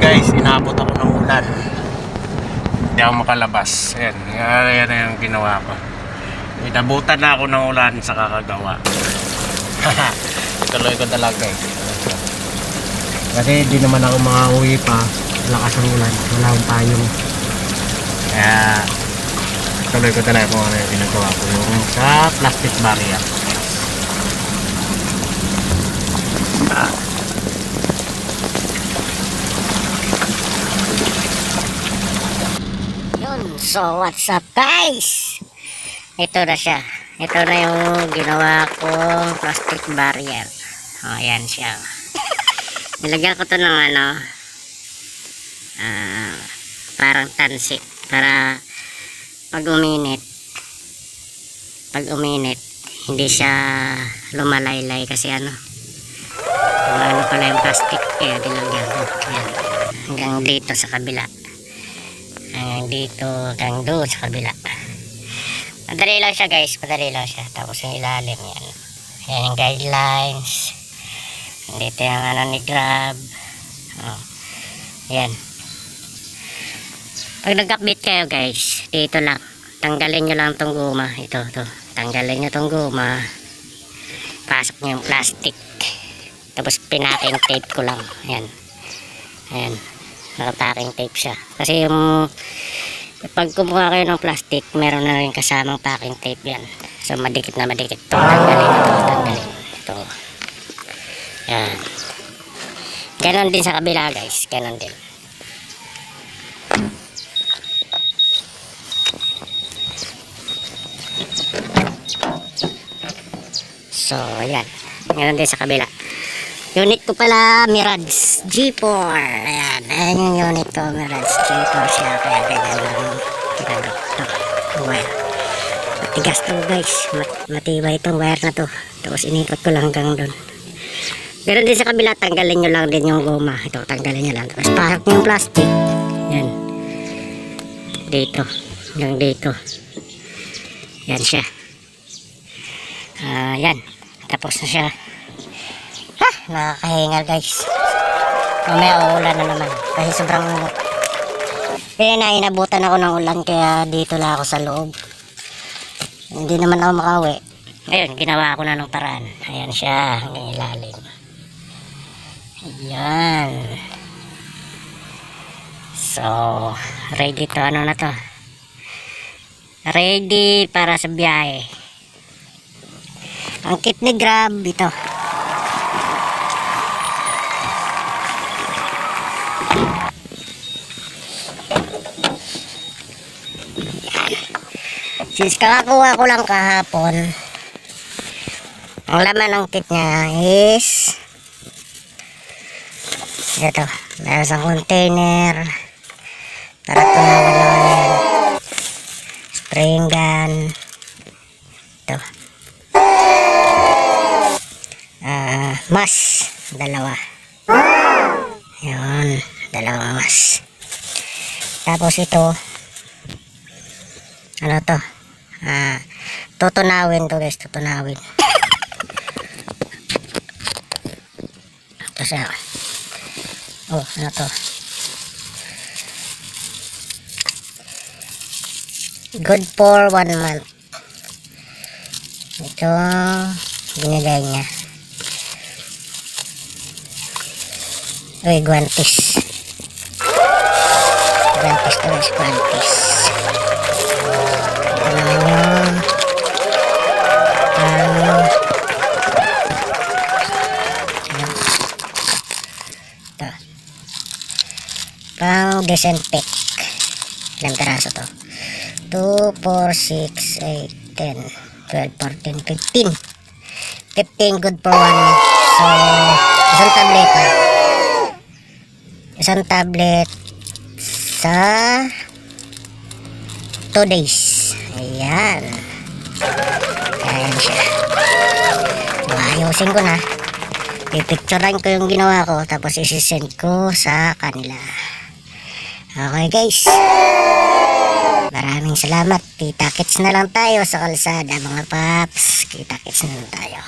guys, inabot ako ng ulan. Hindi ako makalabas. Ayan, yan, yan yung ginawa ko. Inabutan na ako ng ulan sa kakagawa. Tuloy ko talaga guys. Kasi di naman ako makauwi pa. Lakas ng ulan. Wala akong payong. Kaya tuloy ko talaga kung ano yung ginagawa ko. Yung sa plastic barrier. Ah. Yun. So, what's up guys? Ito na siya. Ito na yung ginawa kong plastic barrier. O, yan siya. Nilagyan ko to ng ano, ah, parang tansi. Para pag uminit, pag uminit, hindi siya lumalaylay kasi ano, kung ano pala yung plastic, kaya dinagyan ko. Yan. Hanggang dito sa kabila dito hanggang doon sa kabila. Madali lang siya guys. Madali lang siya. Tapos yung ilalim yan. Yan yung guidelines. Dito yung ano ni grab. Oh. yan pag nagkakbit kayo guys dito lang. Tanggalin nyo lang tong guma. Ito to tanggalin nyo tong guma. Pasok nyo yung plastic. Tapos pinaking tape ko lang. Yan ayan. Naka-packing tape siya. Kasi yung pag kumuha kayo ng plastic, meron na rin kasamang packing tape yan. So madikit na madikit. Ito, tanggalin ito, tanggalin. Ito. Yan. Ganon din sa kabila guys. Ganon din. So, ayan. Ganon din sa kabila. Unit ko pala, Mirage G4. Ayan, ayan yung unit ko, Mirage G4 siya. Kaya ganyan lang ito. Ang wire. Matigas to guys. Mat matibay itong wire na to. Tapos inikot ko lang hanggang doon. Meron din sa kabila, tanggalin nyo lang din yung goma. Ito, tanggalin nyo lang. Tapos nyo yung plastic. Yan. Dito. Hanggang dito. Yan siya. Ah, yan. Tapos na siya. Ha! Nakakahingal guys. Mamaya uulan na naman. Kasi sobrang init. Kaya na inabutan ako ng ulan kaya dito lang ako sa loob. Hindi naman ako makauwi. Ngayon, ginawa ko na ng paraan. Ayan siya, hanggang ilalim. Ayan. So, ready to ano na to. Ready para sa biyahe. Ang kit ni Grab ito. Since kakakuha ko lang kahapon, ang laman ng kit niya is ito, meron sa container para yan. Spraying gun. Ito. Ah, mas. Dalawa. Yun. Dalawang mas. Tapos ito, ano to? Ah, tutunawin to guys, tutunawin. Ito siya. Oh, ano to? Good for one month. Ito, binigay niya. Uy, guantes. Guantes to guys, guantes. Ito pang disinfect ilang peraso to 2, 4, 6, 8, 10 12, 14, 15 15 good for one so isang tableta isang tablet sa 2 days. Ayan. Ayan siya. Ayusin ko na. Pipicturean ko yung ginawa ko tapos isisend ko sa kanila. Okay guys. Maraming salamat. Kita-kits na lang tayo sa kalsada mga paps. Kita-kits na lang tayo.